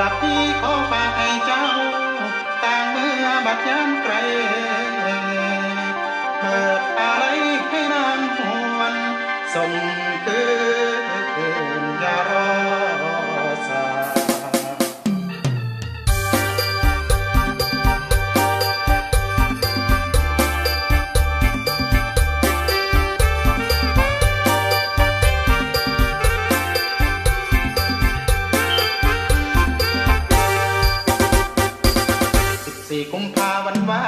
ลับพี่ขอฝากให้เจ้า ต่างเมื่อบัดยามไกลเปิดอะไรให้นางหวนส่งคืน สี่กุมภาวันวา